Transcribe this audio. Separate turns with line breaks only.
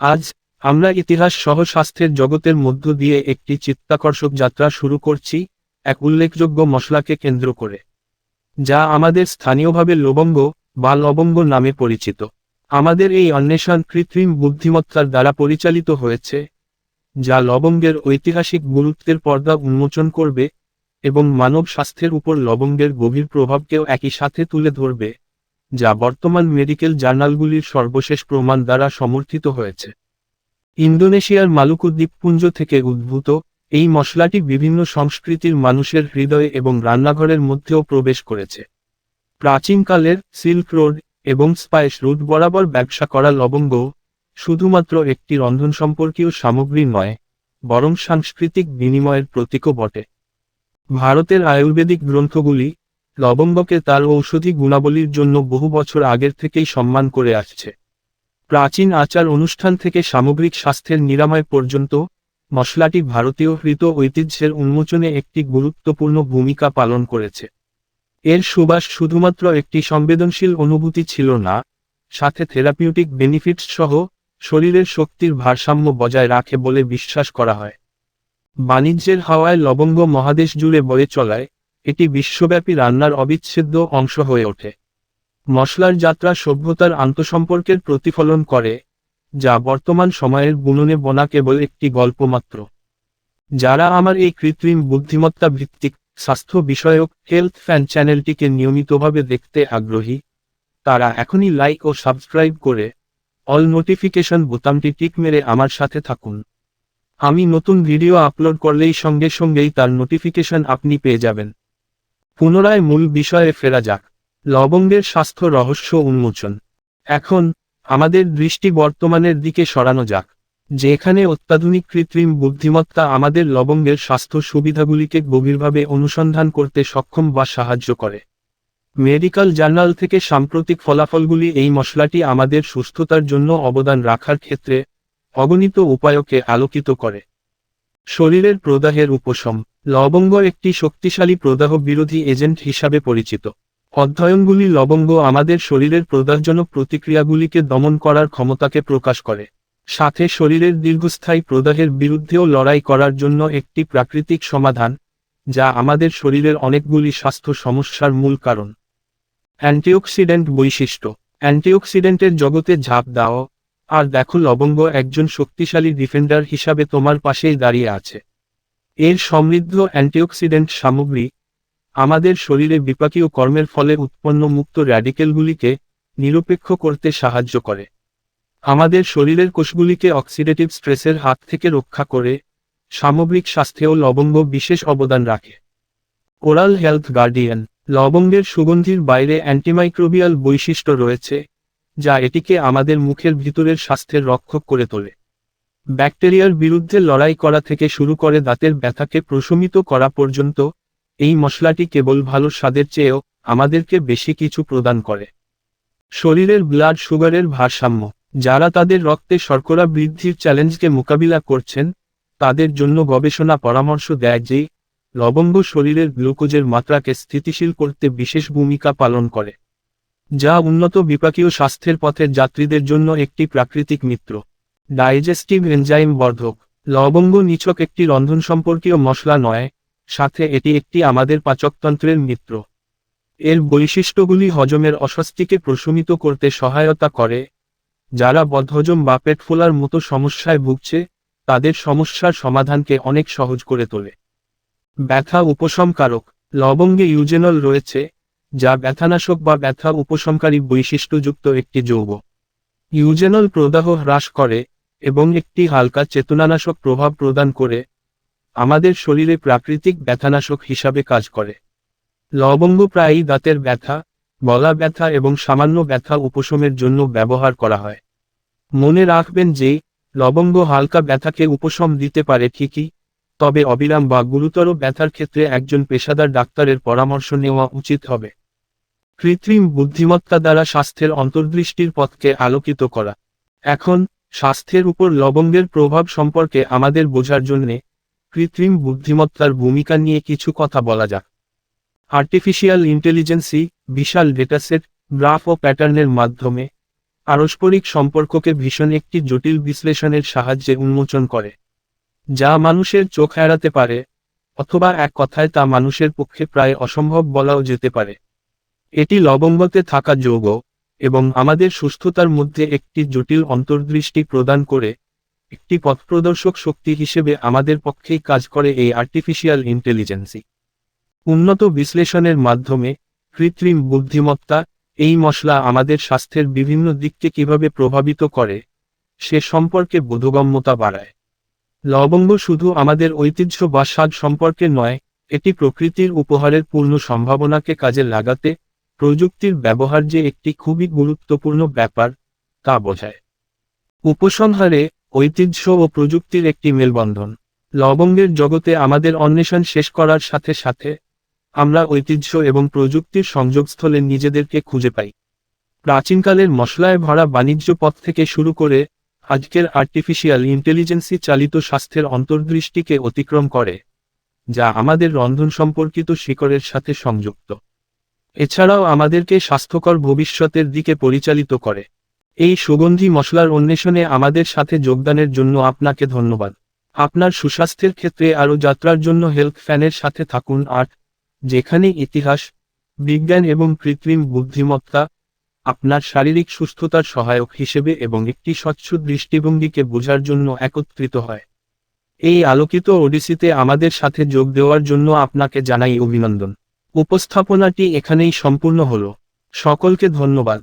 আজ, আমরা ইতিহাস সহ স্বাস্থ্যের জগতের মধ্য দিয়ে একটি চিত্তাকর্ষক যাত্রা শুরু করছি, এক উল্লেখযোগ্য মশলাকে কেন্দ্র করে, যা আমাদের স্থানীয়ভাবে লবঙ্গ, বা লবঙ্গ নামে পরিচিত। আমাদের এই অন্বেষণ কৃত্রিম বুদ্ধিমত্তার দ্বারা পরিচালিত হয়েছে, যা লবঙ্গের ঐতিহাসিক গুরুত্বের পর্দা উন্মোচন করবে এবং মানব স্বাস্থ্যের উপর লবঙ্গের গভীর প্রভাবকেও একই সাথে তুলে ধরবে। যা বর্তমান মেডিকেল জার্নালগুলির সর্বশেষ প্রমাণ দ্বারা সমর্থিত হয়েছে। ইন্দোনেশিয়ার মালুকু দ্বীপপুঞ্জ থেকে উদ্ভূত এই মশলাটি বিভিন্ন সংস্কৃতির মানুষের হৃদয়ে এবং রান্নাঘরের মধ্যেও প্রবেশ করেছে। প্রাচীনকালের সিল্ক রোড এবং স্পাইস রুট বরাবর ব্যবসা করা লবঙ্গ শুধুমাত্র একটি রন্ধন সম্পর্কীয় সামগ্রী নয়, বরং সাংস্কৃতিক বিনিময়ের প্রতীকও বটে। ভারতের আয়ুর্বেদিক গ্রন্থগুলি লবঙ্গকে তার ঔষধি গুণাবলীর জন্য বহু বছর আগের থেকেই সম্মান করে আসছে। প্রাচীন আচার অনুষ্ঠান থেকে সামগ্রিক স্বাস্থ্যের নিরাময় পর্যন্ত, মশলাটি ভারতীয় হৃত ঐতিহ্যের উন্মোচনে একটি গুরুত্বপূর্ণ ভূমিকা পালন করেছে। এর সুবাস শুধুমাত্র একটি সংবেদনশীল অনুভূতি ছিল না, সাথে থেরাপিউটিক বেনিফিটস সহ শরীরের শক্তির ভারসাম্য বজায় রাখে বলে বিশ্বাস করা হয়। বাণিজ্যের হাওয়ায় লবঙ্গ মহাদেশ জুড়ে বয়ে চলায় এটি বিশ্বব্যাপী রান্নার অবিচ্ছেদ্য অংশ হয়ে ওঠে। মশলার যাত্রা সভ্যতার আন্তঃসম্পর্কের প্রতিফলন করে, যা বর্তমান সময়ের বুননে বনা কেবল একটি গল্প মাত্র। যারা আমার এই কৃত্রিম বুদ্ধিমত্তা ভিত্তিক স্বাস্থ্য বিষয়ক হেলথ ফ্যান চ্যানেলটিকে নিয়মিতভাবে দেখতে আগ্রহী, তারা এখনই লাইক ও সাবস্ক্রাইব করে, অল নোটিফিকেশন বোতামটি টিক মেরে আমার সাথে থাকুন। আমি নতুন ভিডিও আপলোড করলেই সঙ্গে সঙ্গেই তার নোটিফিকেশন আপনি পেয়ে যাবেন। পুনরায় মূল বিষয়ে ফেরা যাক। লবঙ্গের স্বাস্থ্য রহস্য উন্মোচন। এখন, আমাদের দৃষ্টি বর্তমানের দিকে সরানো যাক। যেখানে অত্যাধুনিক কৃত্রিম বুদ্ধিমত্তা আমাদের লবঙ্গের স্বাস্থ্য সুবিধাগুলিকে গভীরভাবে অনুসন্ধান করতে সক্ষম বা সাহায্য করে। মেডিকেল জার্নাল থেকে সাম্প্রতিক ফলাফলগুলি এই মশলাটি আমাদের সুস্থতার জন্য অবদান রাখার ক্ষেত্রে অগণিত উপায়কে আলোকিত করে। শরীরের প্রদাহের উপশম। লবঙ্গ একটি শক্তিশালী প্রদাহ বিরোধী এজেন্ট হিসাবে পরিচিত। অধ্যয়নগুলি লবঙ্গ আমাদের শরীরের প্রদাহজনক প্রতিক্রিয়াগুলিকে দমন করার ক্ষমতাকে প্রকাশ করে। সাথে শরীরের দীর্ঘস্থায়ী প্রদাহের বিরুদ্ধেও লড়াই করার জন্য একটি প্রাকৃতিক সমাধান, যা আমাদের শরীরের অনেকগুলি স্বাস্থ্য সমস্যার মূল কারণ। অ্যান্টিঅক্সিডেন্ট বৈশিষ্ট্য। অ্যান্টিঅক্সিডেন্টের জগতে ঝাঁপ দাও। আর দেখো লবঙ্গ একজন শক্তিশালী ডিফেন্ডার হিসাবে তোমার পাশেই দাঁড়িয়ে আছে। এর সমৃদ্ধ অ্যান্টিঅক্সিডেন্ট সামগ্রী আমাদের শরীরে বিপাকীয় কর্মের ফলে উৎপন্ন মুক্ত র্যাডিকেলগুলিকে নিরপেক্ষ করতে সাহায্য করে। আমাদের শরীরের কোষগুলিকে অক্সিডেটিভ স্ট্রেসের হাত থেকে রক্ষা করে সামগ্রিক স্বাস্থ্যেও লবঙ্গ বিশেষ অবদান রাখে। ওরাল হেলথ গার্ডিয়ান লবঙ্গের সুগন্ধির বাইরে অ্যান্টিমাইক্রোবিয়াল বৈশিষ্ট্য রয়েছে। যা এটিকে আমাদের মুখের ভিতরের স্বাস্থ্যের রক্ষক করে তোলে। ব্যাকটেরিয়ার বিরুদ্ধে লড়াই করা থেকে শুরু করে দাঁতের ব্যথাকে প্রশমিত করা পর্যন্ত, এই মশলাটি কেবল ভালো স্বাদের চেয়েও আমাদেরকে বেশি কিছু প্রদান করে। শরীরের ব্লাড সুগারের ভারসাম্য। যারা তাদের রক্তে শর্করা বৃদ্ধির চ্যালেঞ্জকে মোকাবিলা করছেন, তাদের জন্য গবেষণা পরামর্শ দেয় যে, লবঙ্গ শরীরের গ্লুকোজের মাত্রাকে স্থিতিশীল করতে বিশেষ ভূমিকা পালন করে। যা উন্নত বিপাকীয় স্বাস্থ্যের পথের যাত্রীদের জন্য একটি প্রাকৃতিক মিত্র। ডাইজেস্টিভ এনজাইম বর্ধক। লবঙ্গ নিছক একটি রন্ধন সম্পর্কীয় মশলা নয়, সাথে এটি একটি আমাদের পাচকতন্ত্রের মিত্র। এর বৈশিষ্ট্যগুলি হজমের অস্বস্তিকে প্রশমিত করতে সহায়তা করে, যারা বদহজম বা পেট ফোলার মতো সমস্যায় ভুগছে, তাদের সমস্যার সমাধানকে অনেক সহজ করে তোলে। ব্যথা উপশমকারক। লবঙ্গে ইউজেনল রয়েছে যা ব্যথানাশক বা ব্যথা উপশমকারী বৈশিষ্ট্যযুক্ত একটি যৌগ। ইউজেনল প্রদাহ হ্রাস করে এবং একটি হালকা চেতনানাশক প্রভাব প্রদান করে, আমাদের শরীরে প্রাকৃতিক ব্যথানাশক হিসাবে কাজ করে। লবঙ্গ প্রায়ই দাঁতের ব্যথা, গলা ব্যথা এবং সামান্য ব্যথা উপশমের জন্য ব্যবহার করা হয়। মনে রাখবেন যে, লবঙ্গ হালকা ব্যথাকে উপশম দিতে পারে ঠিকই তবে অবিরাম বা গুরুতর ব্যথার ক্ষেত্রে একজন পেশাদার ডাক্তারের পরামর্শ নেওয়া উচিত হবে। কৃত্রিম বুদ্ধিমত্তা দ্বারা স্বাস্থ্যের অন্তর্দৃষ্টির পথকে আলোকিত করা। এখন, স্বাস্থ্যের উপর লবঙ্গের প্রভাব সম্পর্কে আমাদের বোঝার জন্যে কৃত্রিম বুদ্ধিমত্তার ভূমিকা নিয়ে কিছু কথা বলা যাক। আর্টিফিশিয়াল ইন্টেলিজেন্সি, বিশাল ডেটাসেট, গ্রাফ ও প্যাটার্নের মাধ্যমে পারস্পরিক সম্পর্ককে ভীষণ একটি জটিল বিশ্লেষণের সাহায্যে উন্মোচন করে। যা মানুষের চোখ এড়াতে পারে, অথবা এক কথায় তা মানুষের পক্ষে প্রায় অসম্ভব বলাও যেতে পারে। এটি লবঙ্গতে থাকা যৌগ এবং আমাদের সুস্থতার মধ্যে একটি জটিল অন্তর্দৃষ্টি প্রদান করে, একটি পথপ্রদর্শক শক্তি হিসেবে আমাদের পক্ষেই কাজ করে এই আর্টিফিশিয়াল ইন্টেলিজেন্সি উন্নত বিশ্লেষণের মাধ্যমে কৃত্রিম বুদ্ধিমত্তা, এই মশলা আমাদের স্বাস্থ্যের বিভিন্ন দিককে কীভাবে প্রভাবিত করে, সে সম্পর্কে বোধগম্যতা বাড়ায়। লবঙ্গ শুধু আমাদের ঐতিহ্য বা স্বাদ সম্পর্কে নয়, এটি প্রকৃতির উপহারের পূর্ণ সম্ভাবনাকে কাজে লাগাতে, প্রযুক্তির ব্যবহার যে একটি খুবই গুরুত্বপূর্ণ ব্যাপার, তা বোঝায়। উপসংহারে, ঐতিহ্য ও প্রযুক্তির একটি মেলবন্ধন। লবঙ্গের জগতে আমাদের অন্বেষণ শেষ করার সাথে সাথে, আমরা ঐতিহ্য এবং প্রযুক্তির সংযোগস্থলে নিজেদেরকে খুঁজে পাই। প্রাচীনকালের মশলায় ভরা বাণিজ্য পথ থেকে শুরু করে আজকের আর্টিফিশিয়াল ইন্টেলিজেন্সি চালিত স্বাস্থ্যের অন্তর্দৃষ্টিকে অতিক্রম করে, যা আমাদের রন্ধন সম্পর্কিত শিকড়ের সাথে সংযুক্ত। এছাড়াও আমাদেরকে স্বাস্থ্যকর ভবিষ্যতের দিকে পরিচালিত করে। এই সুগন্ধি মশলার অন্বেষণে আমাদের সাথে যোগদানের জন্য আপনাকে ধন্যবাদ। আপনার সুস্বাস্থ্যের ক্ষেত্রে আরও যাত্রার জন্য হেলথ ফ্যানের সাথে থাকুন আট যেখানে ইতিহাস, বিজ্ঞান এবং কৃত্রিম বুদ্ধিমত্তা আপনার শারীরিক সুস্থতার সহায়ক হিসেবে এবং একটি স্বচ্ছ দৃষ্টিভঙ্গিকে বোঝার জন্য একত্রিত হয়। এই আলোকিত ওডিসিতে আমাদের সাথে যোগ দেওয়ার জন্য আপনাকে জানাই অভিনন্দন। উপস্থাপনাটি এখানেই সম্পূর্ণ হল। সকলকে ধন্যবাদ।